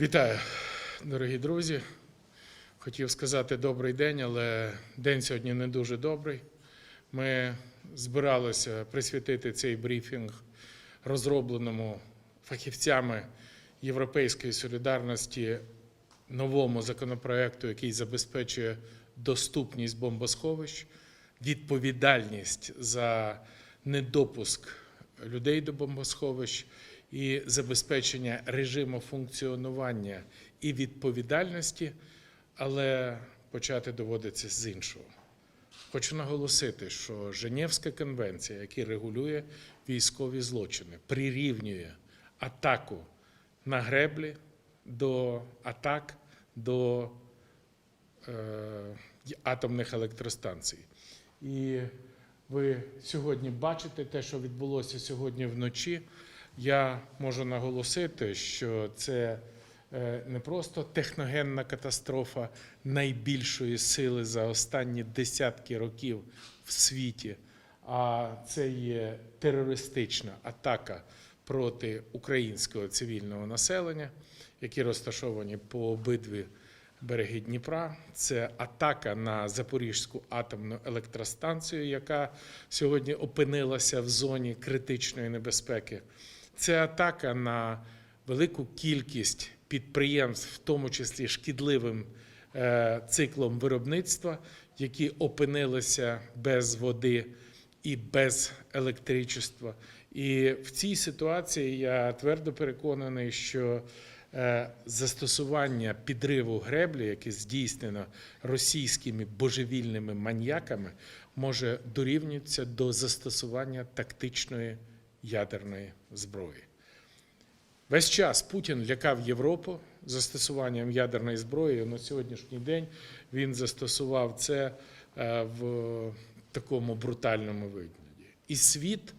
Вітаю, дорогі друзі. Хотів сказати добрий день, але день сьогодні не дуже добрий. Ми збиралися присвятити цей брифінг розробленому фахівцями Європейської солідарності новому законопроекту, який забезпечує доступність бомбосховищ, відповідальність за недопуск людей до бомбосховищ і забезпечення режиму функціонування і відповідальності, але почати доводиться з іншого. Хочу наголосити, що Женевська конвенція, яка регулює військові злочини, прирівнює атаку на греблі до атак до е, атомних електростанцій. І ви сьогодні бачите те, що відбулося сьогодні вночі. Я можу наголосити, що це е, не просто техногенна катастрофа найбільшої сили за останні десятки років в світі, а це є терористична атака проти українського цивільного населення, які розташовані по обидві береги Дніпра. Це атака на Запорізьку атомну електростанцію, яка сьогодні опинилася в зоні критичної небезпеки. Це атака на велику кількість підприємств, в тому числі шкідливим е, циклом виробництва, які опинилися без води і без електричества. І в цій ситуації я твердо переконаний, що е, застосування підриву греблі, яке здійснено російськими божевільними маньяками, може дорівнюватися до застосування тактичної ядерної зброї. Весь час Путін лякав Європу застосуванням ядерної зброї. На сьогоднішній день він застосував це е, в такому брутальному вигляді. І світ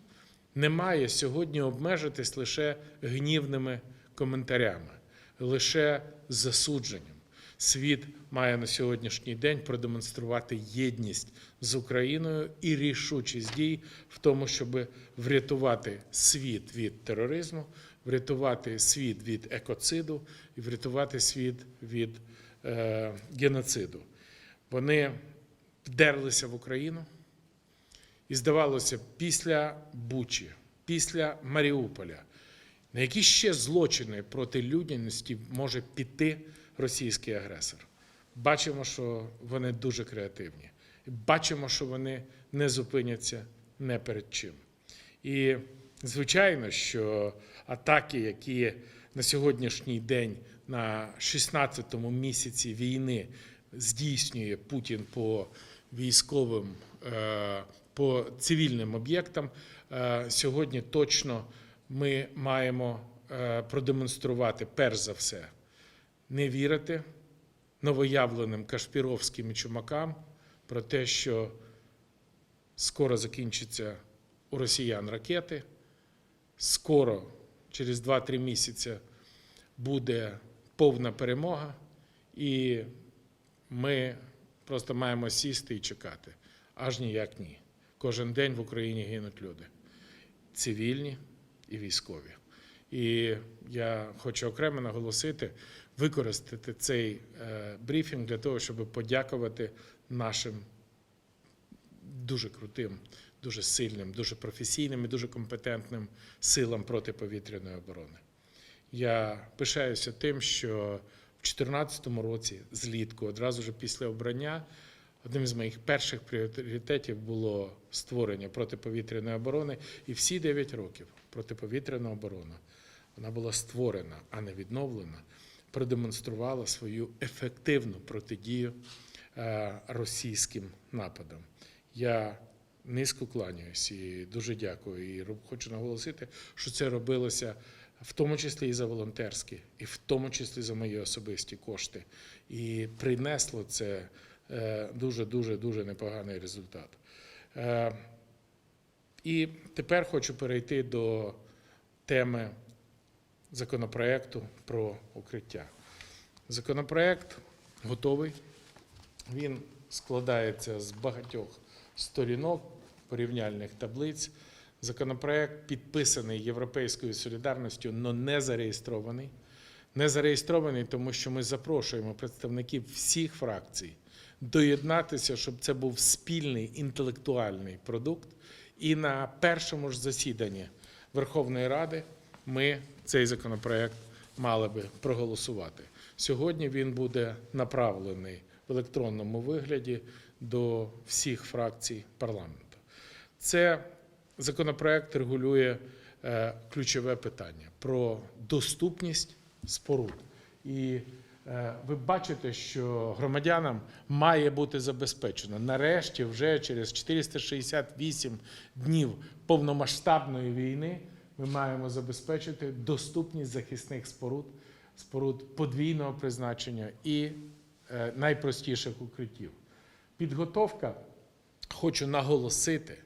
не має сьогодні обмежитись лише гнівними коментарями, лише засудженням. Світ має на сьогоднішній день продемонструвати єдність з Україною і рішучість дій в тому, щоб врятувати світ від тероризму, врятувати світ від екоциду і врятувати світ від е, геноциду. Вони вдерлися в Україну. І здавалося, після Бучі, після Маріуполя, на які ще злочини проти людяності може піти російський агресор. Бачимо, що вони дуже креативні. Бачимо, що вони не зупиняться не перед чим. І звичайно, що атаки, які на сьогоднішній день, на 16-му місяці війни, здійснює Путін по військовим, е, по цивільним об'єктам, е, сьогодні точно ми маємо е, продемонструвати перш за все не вірити новоявленим кашпіровським і чумакам про те, що скоро закінчаться у росіян ракети, скоро, через 2-3 місяці, буде повна перемога, і ми просто маємо сісти і чекати. Аж ніяк ні. Кожен день в Україні гинуть люди цивільні і військові. І я хочу окремо наголосити, використати цей е, брифінг для того, щоб подякувати нашим дуже крутим, дуже сильним, дуже професійним і дуже компетентним силам протиповітряної оборони. Я пишаюся тим, що в 2014 році, злітку, одразу ж після обрання, одним з моїх перших пріоритетів було створення протиповітряної оборони, і всі 9 років протиповітряна оборона вона була створена, а не відновлена, продемонструвала свою ефективну протидію е, російським нападам. Я низько кланяюсь і дуже дякую. І хочу наголосити, що це робилося в тому числі і за волонтерські, і в тому числі за мої особисті кошти. І принесло це е, дуже дуже дуже непоганий результат. Е, І тепер хочу перейти до теми законопроекту про укриття. Законопроект готовий. Він складається з багатьох сторінок, порівняльних таблиць. Законопроект підписаний Європейською солідарністю, але не зареєстрований. Не зареєстрований, тому що ми запрошуємо представників всіх фракцій доєднатися, щоб це був спільний інтелектуальний продукт. І на першому ж засіданні Верховної Ради ми цей законопроект мали би проголосувати. Сьогодні він буде направлений в електронному вигляді до всіх фракцій парламенту. Це законопроект регулює е, ключове питання про доступність споруд. І е, ви бачите, що громадянам має бути забезпечено. Нарешті, вже через 468 днів повномасштабної війни, ми маємо забезпечити доступність захисних споруд, споруд подвійного призначення і е, найпростіших укриттів. Підготовка, хочу наголосити,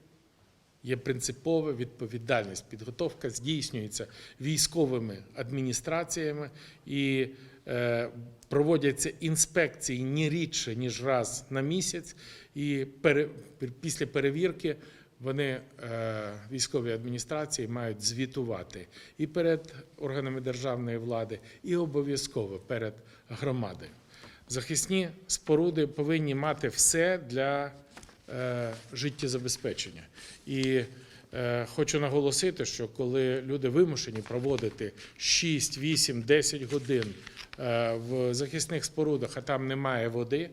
є принципова відповідальність. Підготовка здійснюється військовими адміністраціями і е, проводяться інспекції не рідше, ніж раз на місяць. І після перевірки вони, е, військові адміністрації, мають звітувати і перед органами державної влади, і обов'язково перед громадою. Захисні споруди повинні мати все для е, життєзабезпечення. І е, хочу наголосити, що коли люди вимушені проводити 6, 8, 10 годин в захисних спорудах, а там немає води,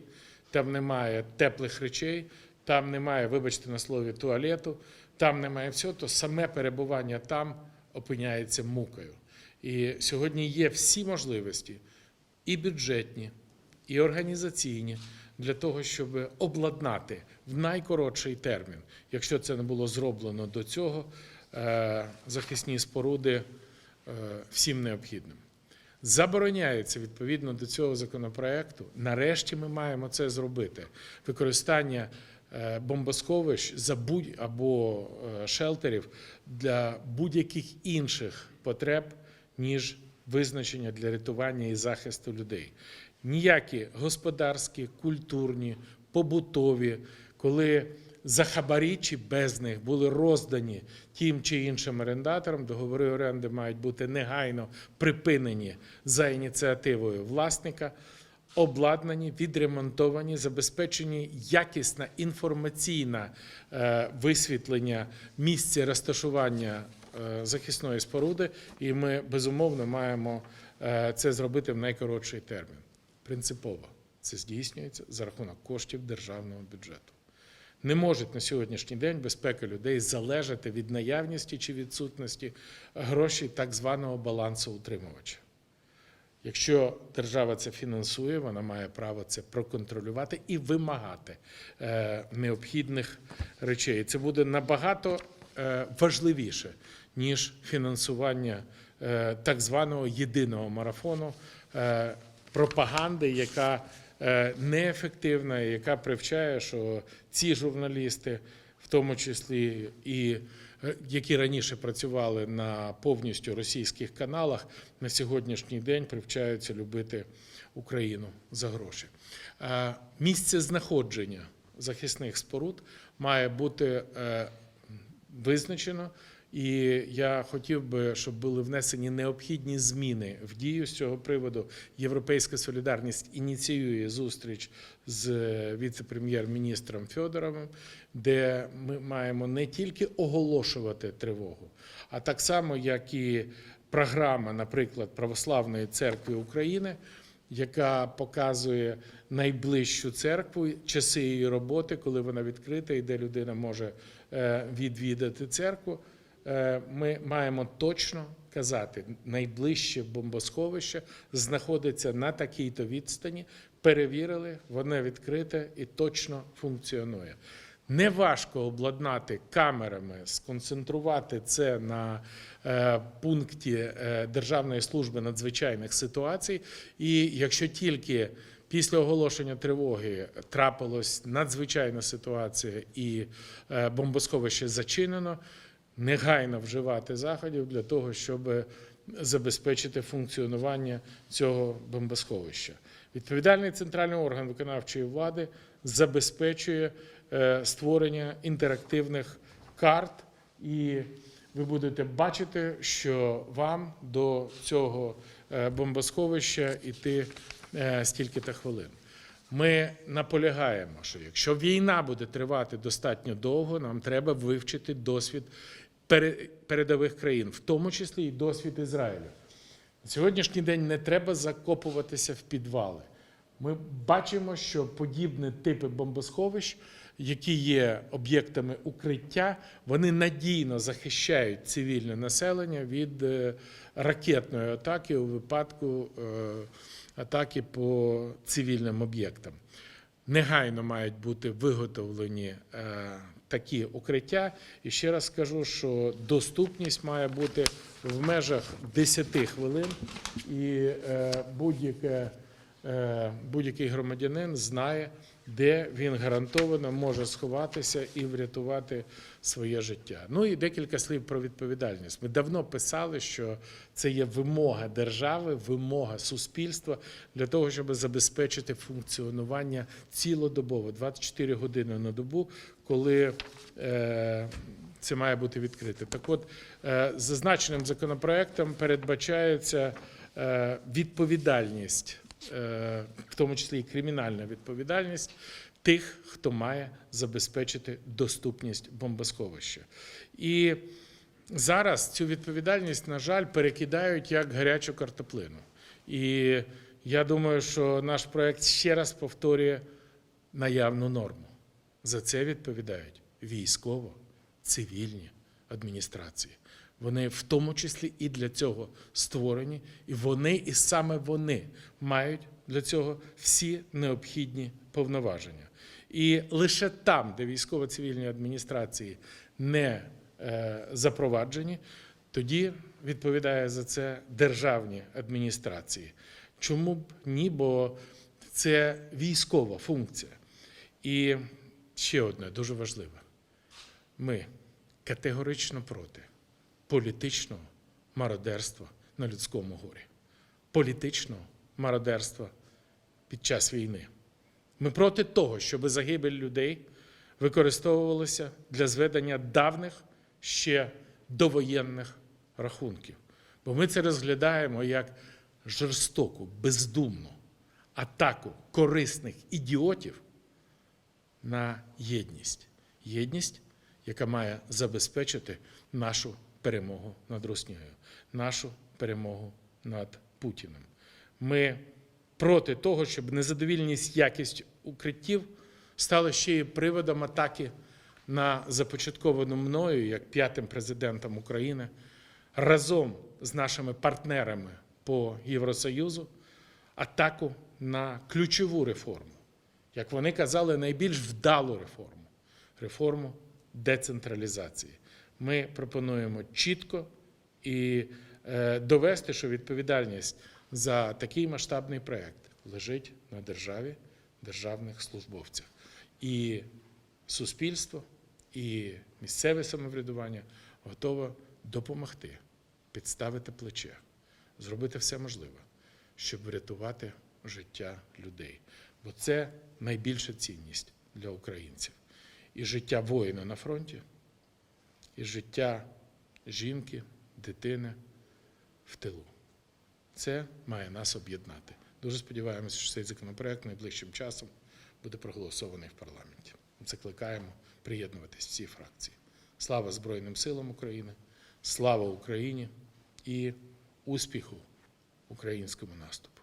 там немає теплих речей, там немає, вибачте на слові, туалету, там немає всього, то саме перебування там опиняється мукою. І сьогодні є всі можливості і бюджетні, і організаційні для того, щоб обладнати в найкоротший термін, якщо це не було зроблено до цього, е, захисні споруди е, всім необхідним. Забороняється відповідно до цього законопроекту. Нарешті ми маємо це зробити. Використання бомбосховищ за або е, шелтерів для будь-яких інших потреб, ніж визначення для рятування і захисту людей. Ніякі господарські, культурні, побутові, коли за чи без них були роздані тим чи іншим орендаторам, договори оренди мають бути негайно припинені за ініціативою власника, обладнані, відремонтовані, забезпечені якісне інформаційне е, висвітлення місця розташування е, захисної споруди, і ми безумовно маємо е, це зробити в найкоротший термін. Принципово це здійснюється за рахунок коштів державного бюджету. Не може на сьогоднішній день безпека людей залежати від наявності чи відсутності грошей так званого балансу утримувача. Якщо держава це фінансує, вона має право це проконтролювати і вимагати е, необхідних речей. Це буде набагато е, важливіше, ніж фінансування е, так званого єдиного марафону пропаганди, яка неефективна, яка привчає, що ці журналісти, в тому числі і які раніше працювали на повністю російських каналах, на сьогоднішній день привчаються любити Україну за гроші. Е, Місце знаходження захисних споруд має бути е, визначено. І я хотів би, щоб були внесені необхідні зміни в дію з цього приводу. Європейська солідарність ініціює зустріч з віце-прем'єр-міністром Федоровим, де ми маємо не тільки оголошувати тривогу, а так само, як і програма, наприклад, Православної церкви України. Яка показує найближчу церкву, часи її роботи, коли вона відкрита і де людина може е, відвідати церкву. Е, Ми маємо точно казати, найближче бомбосховище знаходиться на такій-то відстані. Перевірили, воно відкрите і точно функціонує. Неважко обладнати камерами, сконцентрувати це на е, пункті е, Державної служби надзвичайних ситуацій. І якщо тільки після оголошення тривоги трапилась надзвичайна ситуація і бомбосховище зачинено, негайно вживати заходів для того, щоб забезпечити функціонування цього бомбосховища. Відповідальний центральний орган виконавчої влади забезпечує е, створення інтерактивних карт, і ви будете бачити, що вам до цього е, бомбосховища йти е, стільки-то хвилин. Ми наполягаємо, що якщо війна буде тривати достатньо довго, нам треба вивчити досвід передових країн, в тому числі і досвід Ізраїлю. На сьогоднішній день не треба закопуватися в підвали. Ми бачимо, що подібні типи бомбосховищ, які є об'єктами укриття, вони надійно захищають цивільне населення від е, ракетної атаки у випадку е, атаки по цивільним об'єктам. Негайно мають бути виготовлені е, такі укриття. І ще раз скажу, що доступність має бути в межах 10 хвилин, і е, е, будь-який громадянин знає, де він гарантовано може сховатися і врятувати своє життя. Ну і декілька слів про відповідальність. Ми давно писали, що це є вимога держави, вимога суспільства для того, щоб забезпечити функціонування цілодобово, 24 години на добу, коли е, це має бути відкрите. Так от, е, зазначеним законопроектом передбачається е, відповідальність, в тому числі і кримінальна відповідальність тих, хто має забезпечити доступність бомбосховища. І зараз цю відповідальність, на жаль, перекидають як гарячу картоплину. І я думаю, що наш проект ще раз повторює наявну норму. За це відповідають військово, цивільні адміністрації. Вони в тому числі і для цього створені, і вони, і саме вони мають для цього всі необхідні повноваження. І лише там, де військово-цивільні адміністрації не е, запроваджені, тоді відповідає за це державні адміністрації. Чому б ні? Бо це військова функція. І ще одне дуже важливе: ми категорично проти політичного мародерства на людському горі, політичного мародерства під час війни. Ми проти того, щоб загибель людей використовувалася для зведення давних ще довоєнних рахунків. Бо ми це розглядаємо як жорстоку, бездумну атаку корисних ідіотів на єдність. Єдність, яка має забезпечити нашу перемогу над Руснею, нашу перемогу над Путіним. Ми проти того, щоб незадовільність якість укриттів стала ще й приводом атаки на започатковану мною як п'ятим президентом України разом з нашими партнерами по Євросоюзу атаку на ключову реформу, як вони казали, найбільш вдалу реформу реформу децентралізації. Ми пропонуємо чітко і е, довести, що відповідальність за такий масштабний проект лежить на державі, державних службовцях. І суспільство, і місцеве самоврядування готове допомогти, підставити плече, зробити все можливе, щоб врятувати життя людей. Бо це найбільша цінність для українців. І життя воїна на фронті, і життя жінки, дитини в тилу. Це має нас об'єднати. Дуже сподіваємося, що цей законопроект найближчим часом буде проголосований в парламенті. Закликаємо приєднуватись всі фракції. Слава Збройним силам України, слава Україні і успіху українському наступу.